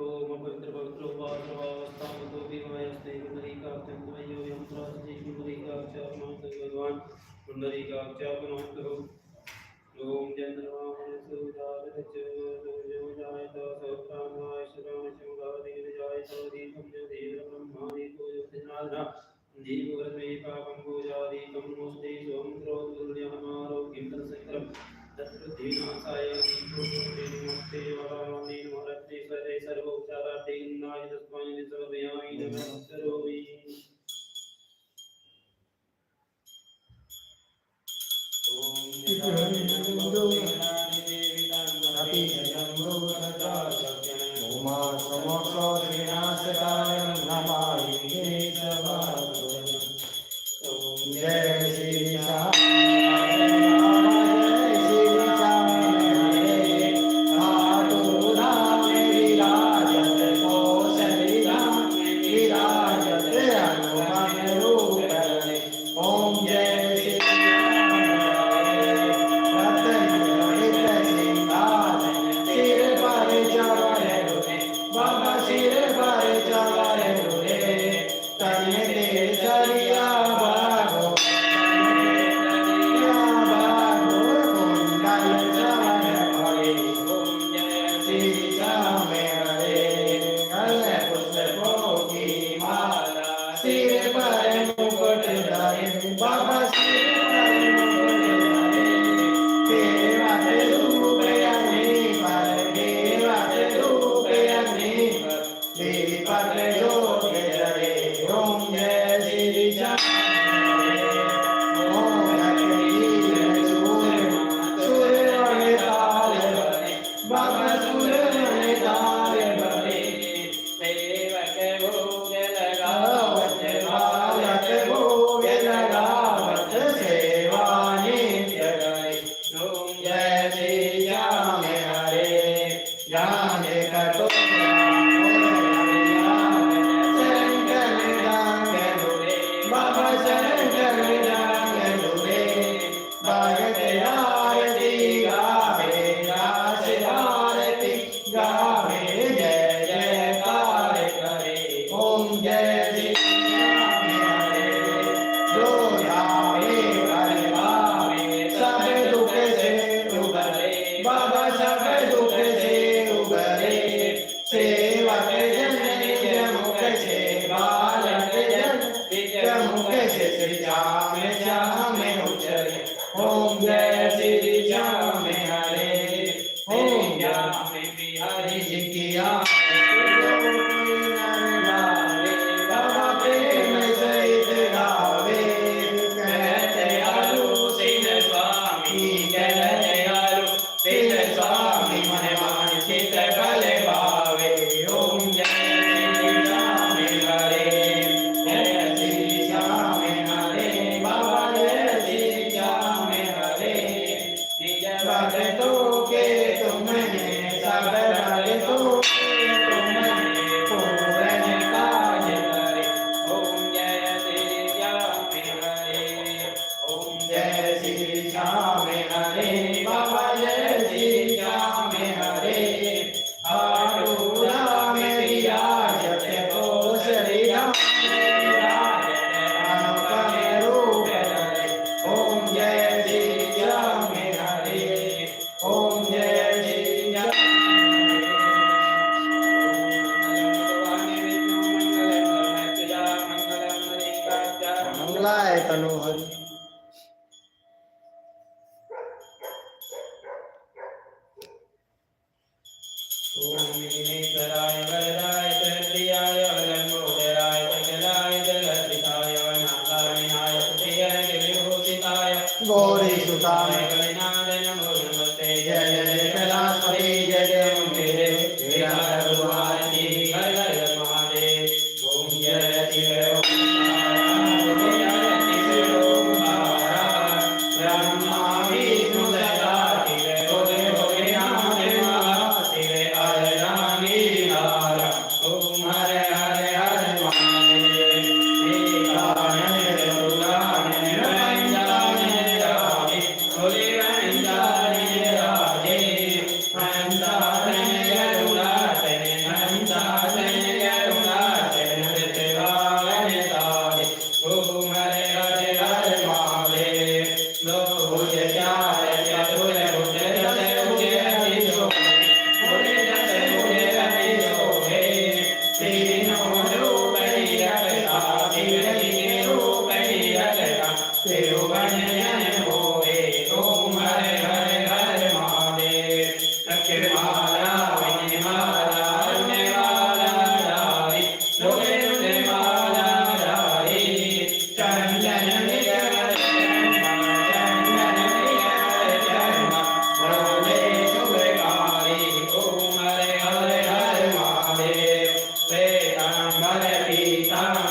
ओम पवित्र पवित्र उपासवावस्थां तो भी मयस्ते पुनरीकाक्षं त्वयो यं त्रासते पुनरीकाक्षा नमस्ते भगवान् पुनरीकाक्षा नमस्तु ओम चन्द्रमामनसुदारच योजायत सौप्राणाय श्रामशुगादिगिरिजायत दीपं च देवब्रह्मादिको योतिनादा दीपवरमे पापं पूजादिकं नमस्ते सोम क्रोधुर्यमारोग्यं तत्सक्रं तत्पृथ्वीनाशाय दीपो जय योगेश्वरे ओम जय Ah.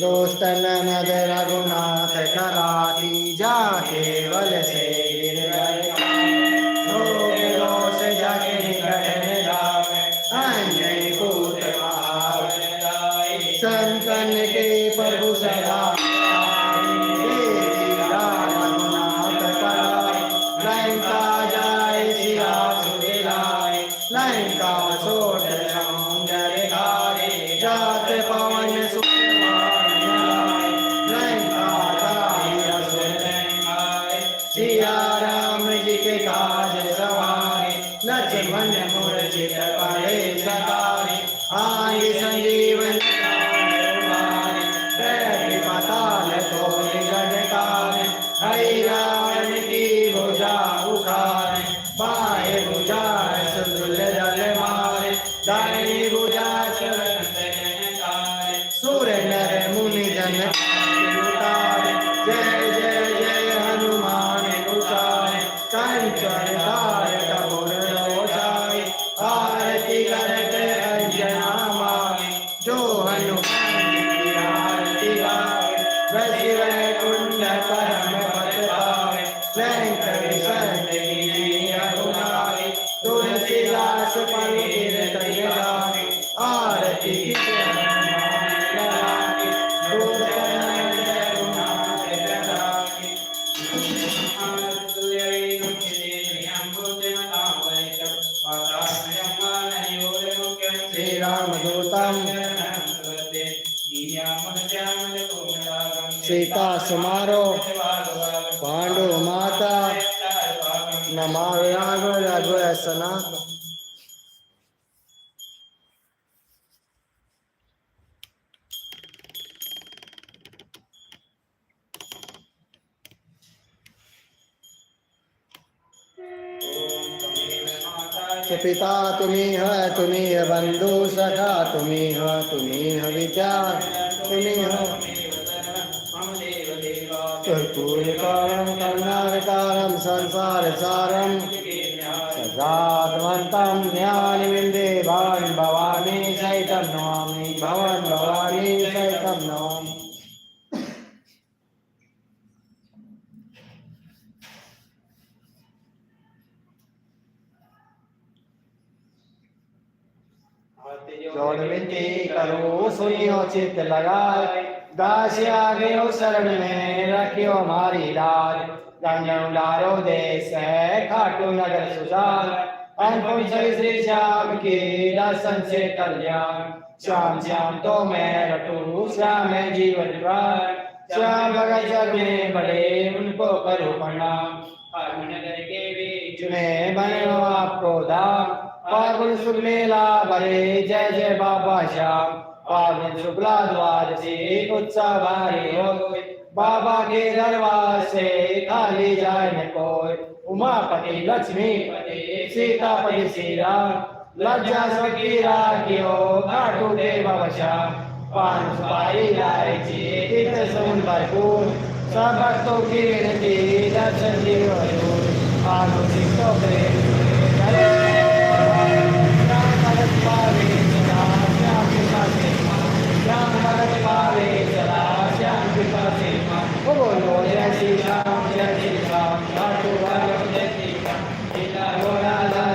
दोस्तन नद रघुनाथ जो हनुमान सनातन तो पिता, तुम्हें ह, तुम्ही बंधु, सखा, तुम्हें ह, तुम्ही ह विचार तुम्ही ह। कर्पूरकारं करुणावतारं संसारसारं ज्ञानविन्दे भवन् सहितं नमामि भवन् सहितं नमामि दास आगे शरण में रखियो हमारी लाज गंगन डारो देश खाटू नगर सुजान अनुपम श्री श्री श्याम के दर्शन से कल्याण श्याम श्याम तो मैं रटू, श्याम है जीवन प्राण श्याम भगत जग बड़े, उनको करो प्रणाम। नगर के बीच में बनो आपको धाम पावन सुख मेला भरे, जय जय बाबा श्याम। पावन शुक्ला द्वार से, उत्साह भारी हो बाबा के दरबार से खाली जाए न कोई। उमापति, लक्ष्मीपति, सीतापति श्री राम लज्जा सकी राखियो घाटू देव श्याम। पान सुपारी जी तीर्थ सुन भरपूर। सब भक्तों की विनती, दर्शन जीव हजूर आनु सिखो प्रेम श्याम भगत पावे श्याम भगत पावे सदा श्याम कृपा से ओ बोलो जय श्री राम जय श्री राम घाटू भगत जय श्री राम सीता घोड़ा लाल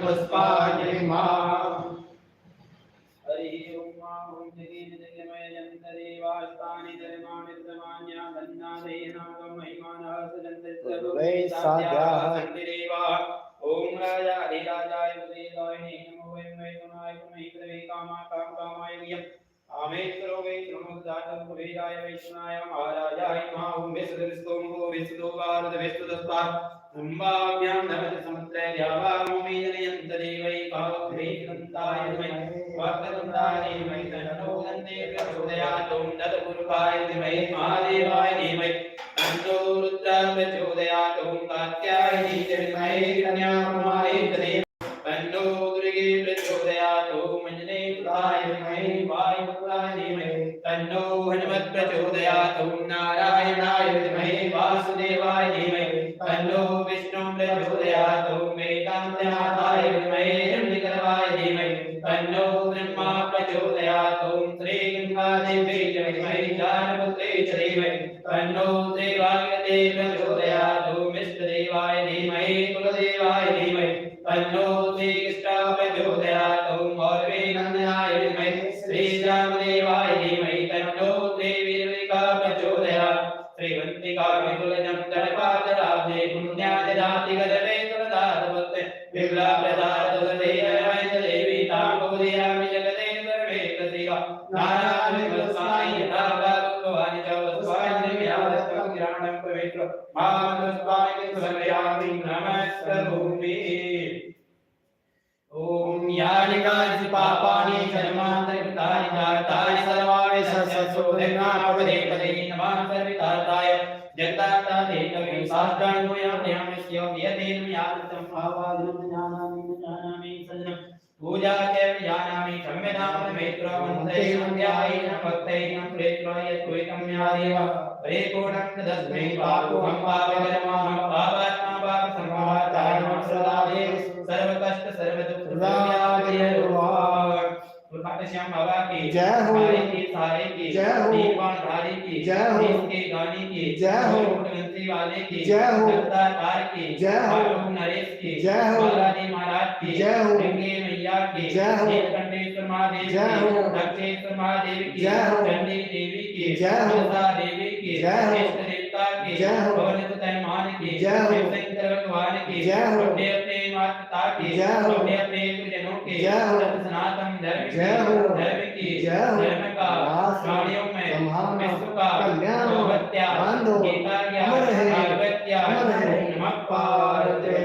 पुष्पांजलि मां हरि ओम मा ओम जगीन जगमय जन्तरे वास्तानि धर्माणि धर्माण्या धन्नादे नागं महिमानः सजन्तस्य वै साध्याः सन्तिरेवा ओम राजा अधिराजाय उदयदायिने नमो वै वै गुणाय गुणै कृवे कामा काम कामाय यम् आमेश्वरो वै प्रमुदातं कुबेराय वैष्णाय महाराजाय नमः ओम विष्णुस्तोम हो विष्णु भारत विष्णुदस्ता अम्बाभ्यां नमति समुद्रे द्यावामोमि जनयन्त देवै काव्यैकन्ताय धीमहि वाक्कन्ताय धीमहि तन्नो दन्ते प्रचोदयात् ॐ तत्पुरुषाय धीमहि महादेवाय धीमहि तन्नो रुद्रः प्रचोदयात् ॐ कात्यायनी च विद्महे कन्याकुमारी च धीमहि तन्नो दुर्गे प्रचोदयात् ॐ अञ्जने सुताय धीमहि वायुपुत्राय धीमहि तन्नो हनुमत् प्रचोदयात् ॐ नारायणाय विद्महे वासुदेवाय धीमहि तन्नो भक्तैनं प्रेत्वा यत्त्वैतं यादेव परिपूर्णं तदस्मै पापोऽहं पापकर्माहं पापात्मा देव। सर्वकष्ट सर्वदुख श्याम बाबा की जय हो। की सारे की जय हो। दीपवान धारी की जय हो। देश के गाने की जय हो। मुख्यमंत्री वाले की जय हो। जनता कार की जय हो। नरेश की जय हो। बालाजी महाराज की जय हो। गंगे मैया की जय हो। नीलकंठेश्वर महादेव जय की हो। दक्षेश्वर महादेव की जय हो। चंडी देवी की जय हो। मनसा देवी की जय हो। देवता की जय हो। भवनित तैमान की जय हो। शिवशंकर भगवान की जय हो। अपने अपने माता की जय हो। अपने अपने जनों के जय हो। सनातन धर्म की जय हो। धर्म की जय। धर्म का प्राणियों में विश्व का कल्याण, गीता ज्ञान अमर है। नमः पार्वते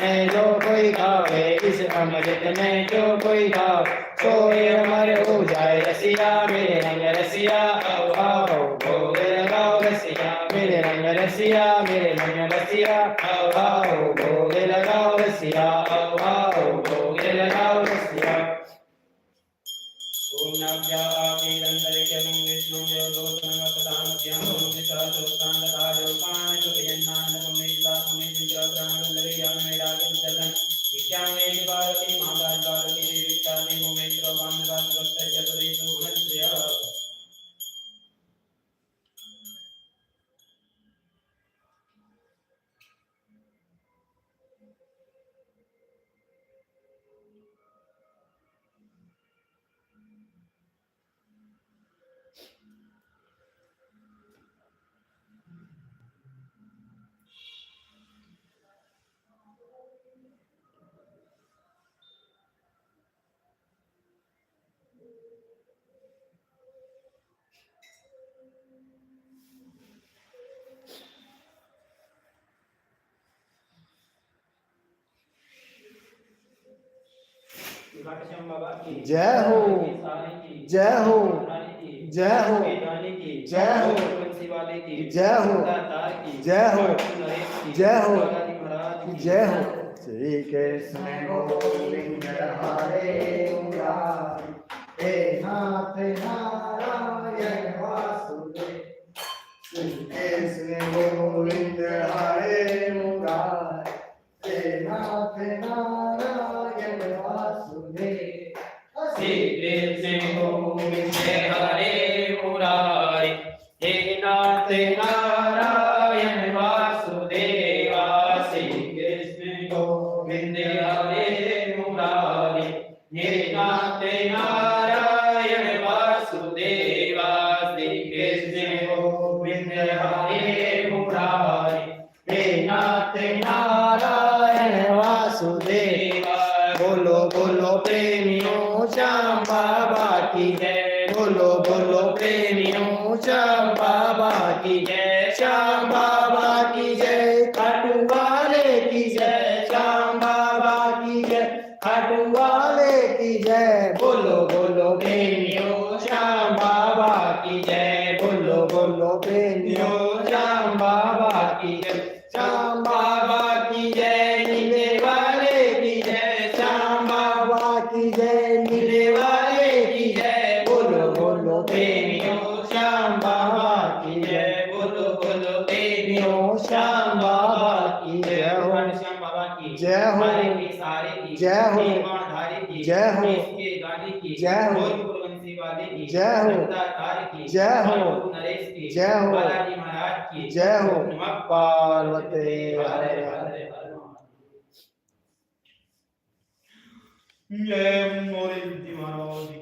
में जो कोई खावे इस अमृत में जो कोई खाओ सोए अमर हो जाए रसिया मेरे रंग रसिया आओ आओ भोग लगाओ रसिया मेरे रंग रसिया मेरे रंग रसिया आओ आओ भोग लगाओ रसिया जय हो। जय हो। जय हो। जय हो। बंसी वाले की जय हो। जय हो। जय हो। बालाजी महाराज की जय हो श्री कृष्ण गोविंद हरे हे नाथ नारायण वासुदेव श्री कृष्ण गोविंद हरे मुरारी हे नाथ नारायण श्री कृष्ण गोविंद हरे की जय श्याम बाबा की जय नीले वाले की जय श्याम बाबा की जय नीले वाले की जय बोलो बोलो प्रेमियों श्याम बाबा की जय बोलो बोलो प्रेमियों श्याम बाबा की जय हो श्याम बाबा की जय हो। जय हो। जय हो। जय हो। जय हो। जय हो। जय हो। जय हो। नमः पार्वती हरे हरे हरे हरे हरे हरे